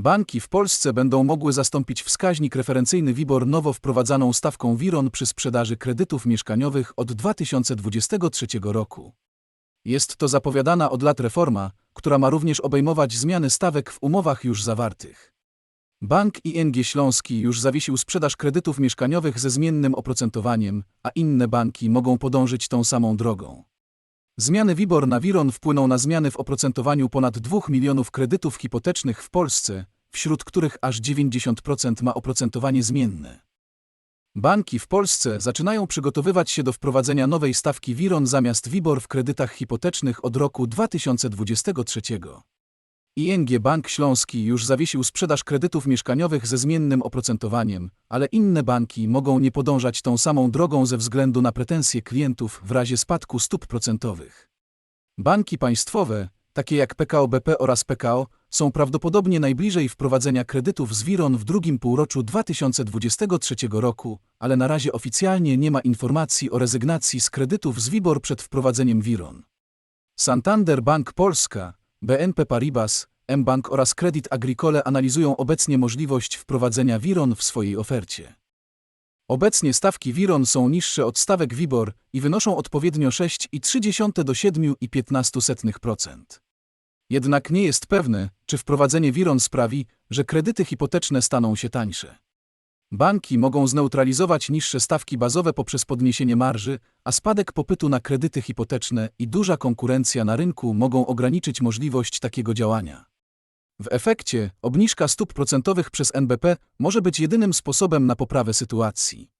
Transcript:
Banki w Polsce będą mogły zastąpić wskaźnik referencyjny WIBOR nowo wprowadzaną stawką WIRON przy sprzedaży kredytów mieszkaniowych od 2023 roku. Jest to zapowiadana od lat reforma, która ma również obejmować zmiany stawek w umowach już zawartych. Bank ING Śląski już zawiesił sprzedaż kredytów mieszkaniowych ze zmiennym oprocentowaniem, a inne banki mogą podążyć tą samą drogą. Zmiany WIBOR na WIRON wpłyną na zmiany w oprocentowaniu ponad 2 milionów kredytów hipotecznych w Polsce, wśród których aż 90% ma oprocentowanie zmienne. Banki w Polsce zaczynają przygotowywać się do wprowadzenia nowej stawki WIRON zamiast WIBOR w kredytach hipotecznych od roku 2023. ING Bank Śląski już zawiesił sprzedaż kredytów mieszkaniowych ze zmiennym oprocentowaniem, ale inne banki mogą nie podążać tą samą drogą ze względu na pretensje klientów w razie spadku stóp procentowych. Banki państwowe, takie jak PKO BP oraz PKO, są prawdopodobnie najbliżej wprowadzenia kredytów z WIRON w drugim półroczu 2023 roku, ale na razie oficjalnie nie ma informacji o rezygnacji z kredytów z WIBOR przed wprowadzeniem WIRON. Santander Bank Polska, BNP Paribas, mBank oraz Credit Agricole analizują obecnie możliwość wprowadzenia WIRON w swojej ofercie. Obecnie stawki WIRON są niższe od stawek WIBOR i wynoszą odpowiednio 6,3 do 7,15%. Jednak nie jest pewne, czy wprowadzenie WIRON sprawi, że kredyty hipoteczne staną się tańsze. Banki mogą zneutralizować niższe stawki bazowe poprzez podniesienie marży, a spadek popytu na kredyty hipoteczne i duża konkurencja na rynku mogą ograniczyć możliwość takiego działania. W efekcie obniżka stóp procentowych przez NBP może być jedynym sposobem na poprawę sytuacji.